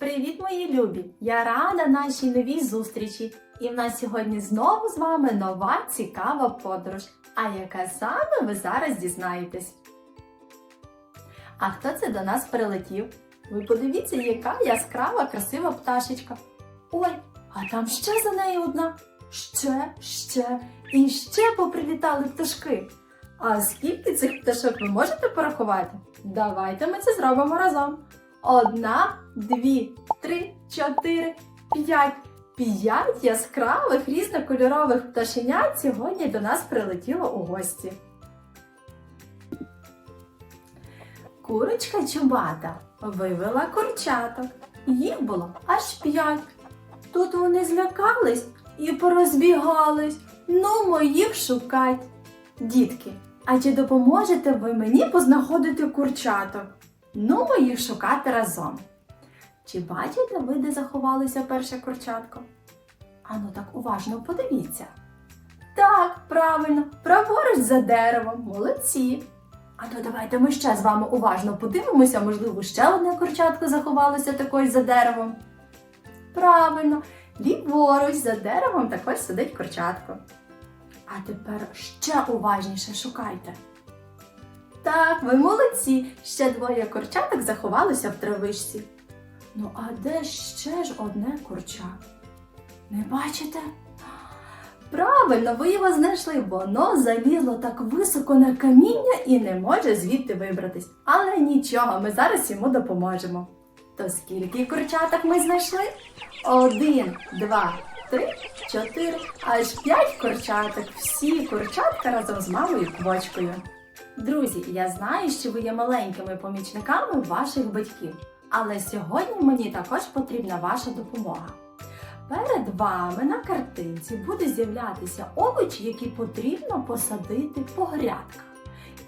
Привіт, мої любі! Я рада нашій новій зустрічі. І в нас сьогодні знову з вами нова цікава подорож. А яка саме ви зараз дізнаєтесь? А хто це до нас прилетів? Ви подивіться, яка яскрава, красива пташечка. Ой, а там ще за нею одна. Ще, ще і ще поприлітали пташки. А скільки цих пташок ви можете порахувати? Давайте ми це зробимо разом. Одна, дві, три, чотири, п'ять. П'ять яскравих різнокольорових пташенят сьогодні до нас прилетіло у гості. Курочка чубата вивела курчаток. Їх було аж п'ять. Тут вони злякались і порозбігались. Ну, їх шукать. Дітки, а чи допоможете ви мені познаходити курчаток? Ну, їх шукати разом. Чи бачите ви, де заховалося перше курчатко? Ану так уважно подивіться. Так, правильно, праворуч за деревом, молодці. А то давайте ми ще з вами уважно подивимося, можливо, ще одне курчатко заховалося також за деревом. Правильно, ліворуч за деревом також сидить курчатко. А тепер ще уважніше шукайте. Так, ви молодці. Ще двоє курчаток заховалися в травичці. Ну, а де ще ж одне курча? Не бачите? Правильно, ви його знайшли, воно залізло так високо на каміння і не може звідти вибратись. Але нічого, ми зараз йому допоможемо. То скільки курчаток ми знайшли? Один, два, три, чотири, аж п'ять курчаток. Всі курчатка разом з мамою квочкою. Друзі, я знаю, що ви є маленькими помічниками ваших батьків, але сьогодні мені також потрібна ваша допомога. Перед вами на картинці буде з'являтися овочі, які потрібно посадити по грядках.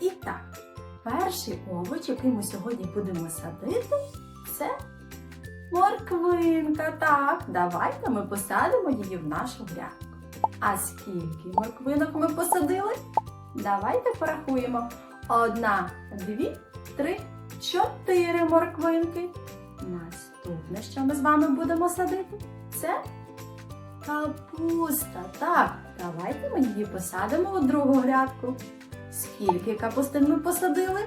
І так, перший овоч, який ми сьогодні будемо садити, це морквинка. Так, давайте ми посадимо її в нашу грядку. А скільки морквинок ми посадили? Давайте порахуємо. Одна, дві, три, чотири морквинки. Наступне, що ми з вами будемо садити, це капуста. Так, давайте ми її посадимо у другу грядку. Скільки капустин ми посадили?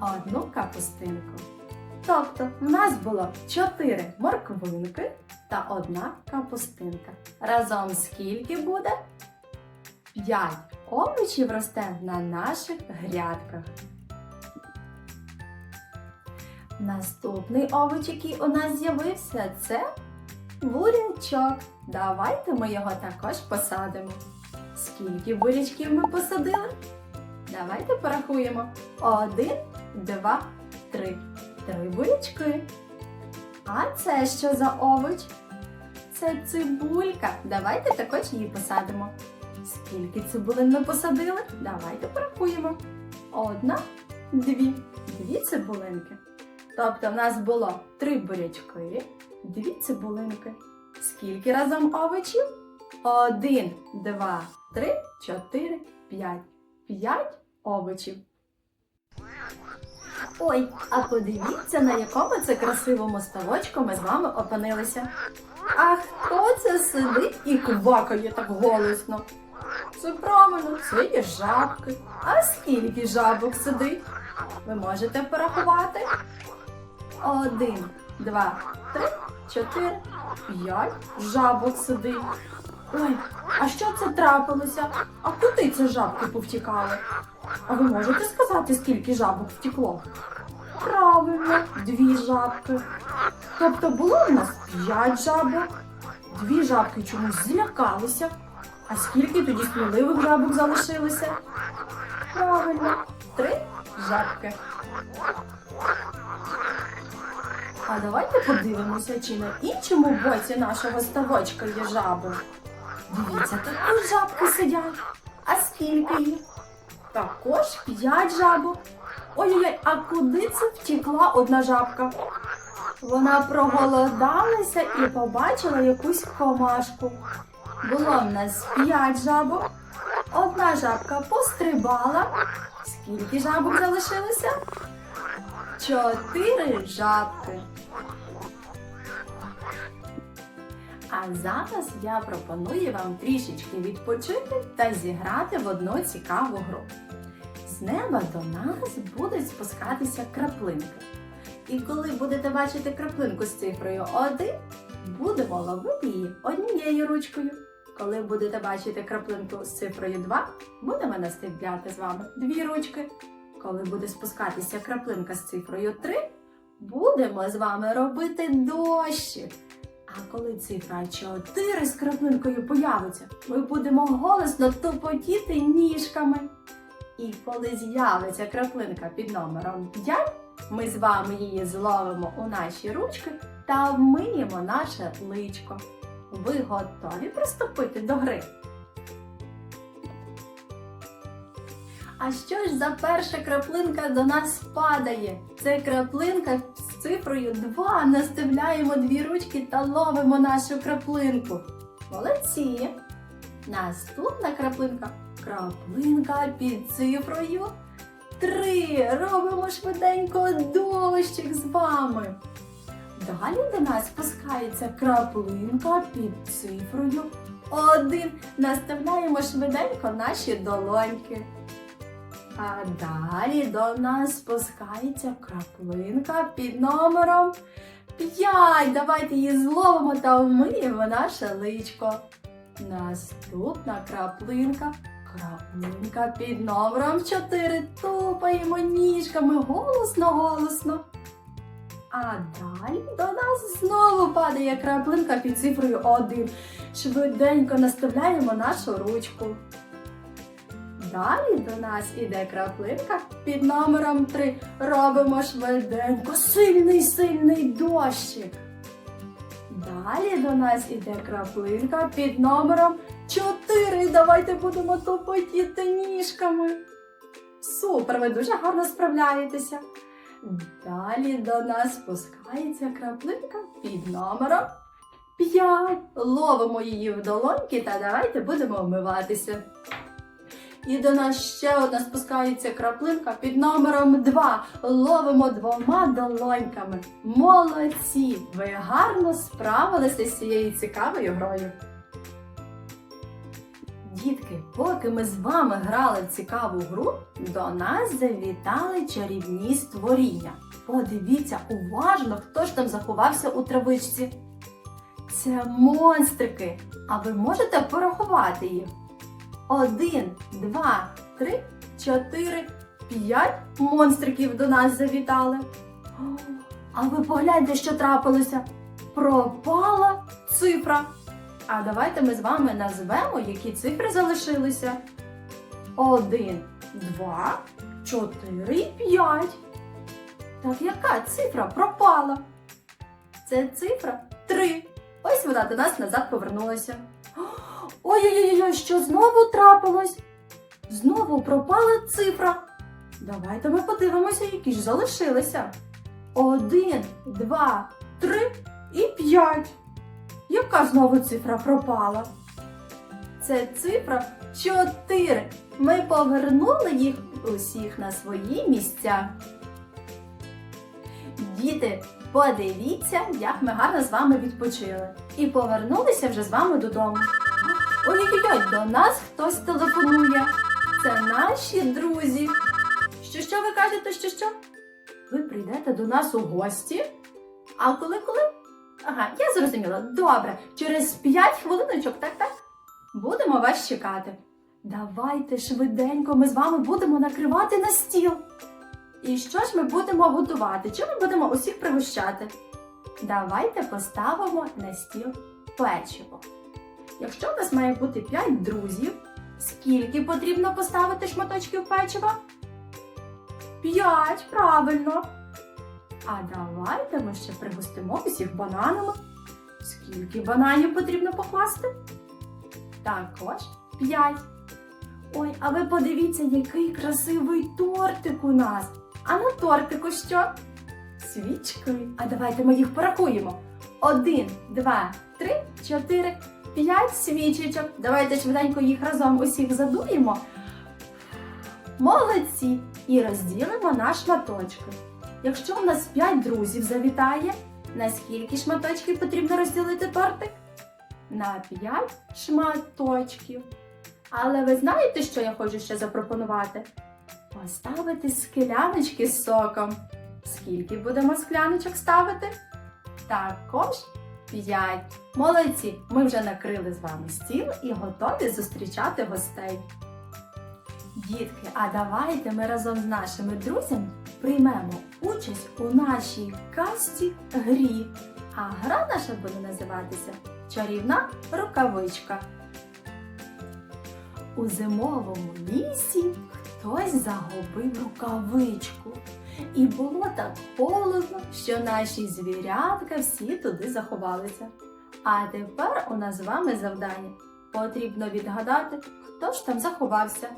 Одну капустинку. Тобто, в нас було чотири морквинки та одна капустинка. Разом скільки буде? П'ять овочів росте на наших грядках. Наступний овоч, який у нас з'явився, це бурячок. Давайте ми його також посадимо. Скільки бурячків ми посадили? Давайте порахуємо. Один, два, три. Три бурячки. А це що за овоч? Це цибулька. Давайте також її посадимо. Скільки цибулин ми посадили? Давайте порахуємо. Одна, дві. Дві цибулинки. Тобто в нас було три бурячки, дві цибулинки. Скільки разом овочів? Один, два, три, чотири, п'ять. П'ять овочів. Ой, а подивіться, на якому це красивому ставочку ми з вами опинилися. А хто це сидить і квакає так голосно? Це правильно, це є жабки. А скільки жабок сидить? Ви можете порахувати? Один, два, три, чотири, п'ять жабок сидить. Ой, а що це трапилося? А куди ці жабки повтікали? А ви можете сказати, скільки жабок втекло? Правильно, дві жабки. Тобто було в нас п'ять жабок, дві жабки чомусь злякалися. А скільки тоді сміливих жабок залишилося? Правильно, три жабки. А давайте подивимося, чи на іншому боці нашого ставочка є жаби. Дивіться, тут жабки сидять. А скільки їх? Також п'ять жабок. Ой-ой-ой, а куди це втікла одна жабка? Вона проголодалася і побачила якусь комашку. Було в нас п'ять жабок. Одна жабка пострибала. Скільки жабок залишилося? Чотири жабки. А зараз я пропоную вам трішечки відпочити та зіграти в одну цікаву гру. З неба до нас будуть спускатися краплинки. І коли будете бачити краплинку з цифрою 1, будемо ловити її однією ручкою. Коли будете бачити краплинку з цифрою 2, будемо настигляти з вами дві ручки. Коли буде спускатися краплинка з цифрою 3, будемо з вами робити дощик. А коли цифра 4 з краплинкою появиться, ми будемо голосно тупотіти ніжками. І коли з'явиться краплинка під номером 5, ми з вами її зловимо у наші ручки та вмиємо наше личко. Ви готові приступити до гри? А що ж за перша краплинка до нас падає? Це краплинка з цифрою 2. Наставляємо дві ручки та ловимо нашу краплинку. Молодці! Наступна краплинка краплинка під цифрою 3. Робимо швиденько дощик з вами. Далі до нас спускається краплинка під цифрою 1. Наставляємо швиденько наші долоньки. А далі до нас спускається краплинка під номером 5. Давайте її зловимо та вмиємо наше личко. Наступна краплинка. Краплинка під номером 4. Тупаємо ніжками голосно-голосно. А далі до нас знову падає краплинка під цифрою 1. Швиденько наставляємо нашу ручку. Далі до нас іде краплинка під номером 3. Робимо швиденько сильний сильний дощик. Далі до нас іде краплинка під номером 4. Давайте будемо тупотіти ніжками. Супер, ви дуже гарно справляєтеся. Далі до нас спускається краплинка під номером 5. Ловимо її в долоньки та давайте будемо вмиватися. І до нас ще одна спускається краплинка під номером 2. Ловимо двома долоньками. Молодці! Ви гарно справилися з цією цікавою грою. Дітки, поки ми з вами грали в цікаву гру, до нас завітали чарівні створіння. Подивіться уважно, хто ж там заховався у травичці. Це монстрики. А ви можете порахувати їх? Один, два, три, чотири, п'ять монстриків до нас завітали. А ви погляньте, що трапилося. Пропала цифра. А давайте ми з вами назвемо, які цифри залишилися. Один, два, чотири п'ять. Так яка цифра пропала? Це цифра три. Ось вона до нас назад повернулася. Ой-ой-ой, що знову трапилось? Знову пропала цифра. Давайте ми подивимося, які ж залишилися. Один, два, три і п'ять. Яка знову цифра пропала? Це цифра 4. Ми повернули їх усіх на свої місця. Діти, подивіться, як ми гарно з вами відпочили. І повернулися вже з вами додому. Ой-ой-ой, до нас хтось телефонує. Це наші друзі. Що що ви кажете, що що? Ви прийдете до нас у гості? А коли коли? Ага, я зрозуміла. Добре, через 5 хвилиночок, так так. Будемо вас чекати. Давайте швиденько ми з вами будемо накривати на стіл. І що ж ми будемо готувати? Чим ми будемо усіх пригощати? Давайте поставимо на стіл печиво. Якщо у нас має бути 5 друзів, скільки потрібно поставити шматочків печива? 5, правильно. А давайте ми ще пригостимо усіх бананами. Скільки бананів потрібно покласти? Також 5. Ой, а ви подивіться, який красивий тортик у нас. А на тортику що? Свічки. А давайте ми їх порахуємо. Один, два, три, чотири, п'ять свічечок. Давайте швиденько їх разом усіх задуємо. Молодці! І розділимо на шматочки. Якщо у нас 5 друзів завітає, на скільки шматочків потрібно розділити тортик? на 5 шматочків. Але ви знаєте, що я хочу ще запропонувати? Поставити скляночки з соком. Скільки будемо скляночок ставити? Також 5. Молодці! Ми вже накрили з вами стіл і готові зустрічати гостей. Дітки, а давайте ми разом з нашими друзями приймемо участь у нашій касті грі. А гра наша буде називатися Чарівна рукавичка. У зимовому лісі хтось загубив рукавичку. І було так холодно, що наші звірятка всі туди заховалися. А тепер у нас з вами завдання. Потрібно відгадати, хто ж там заховався.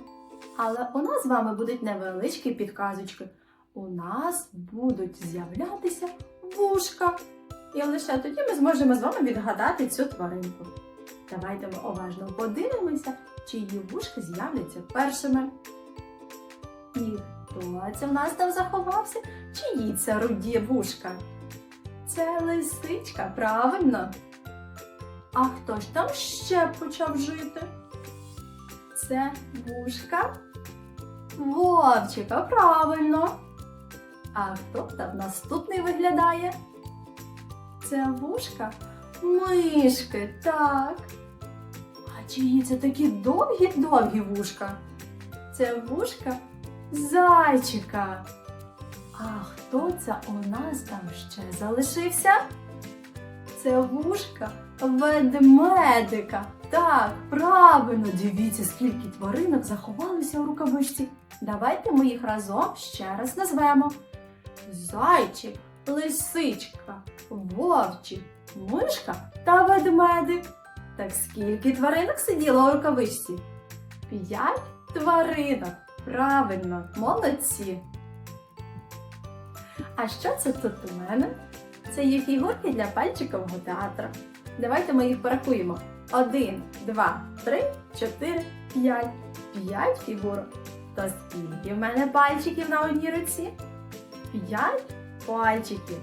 Але у нас з вами будуть невеличкі підказочки. У нас будуть з'являтися вушка. І лише тоді ми зможемо з вами відгадати цю тваринку. Давайте ми уважно подивимося, чиї вушки з'являться першими. І хто це в нас там заховався? Чиї це руді вушка? Це лисичка, правильно. А хто ж там ще почав жити? Це вушка Вовчика, правильно. А хто там наступний виглядає? Це вушка мишки, так. А чиї це такі довгі-довгі вушка? Це вушка зайчика. А хто це у нас там ще залишився? Це вушка ведмедика. Так, правильно, дивіться, скільки тваринок заховалися у рукавичці. Давайте ми їх разом ще раз назвемо: Зайчик, лисичка, вовчик, мишка та ведмедик. Так скільки тваринок сиділо у рукавичці? П'ять тваринок. Правильно, молодці. А що це тут у мене? Це є фігурки для пальчикового театру. Давайте ми їх порахуємо. Один, два, три, чотири, п'ять. П'ять фігурок. То скільки в мене пальчиків на одній руці? П'ять пальчиків.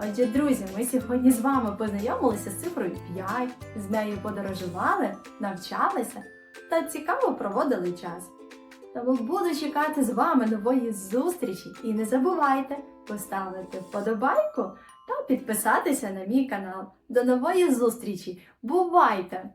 Отже, друзі, ми сьогодні з вами познайомилися з цифрою 5, з нею подорожували, навчалися та цікаво проводили час. Тому буду чекати з вами нової зустрічі і не забувайте поставити вподобайку та підписатися на мій канал. До нової зустрічі! Бувайте!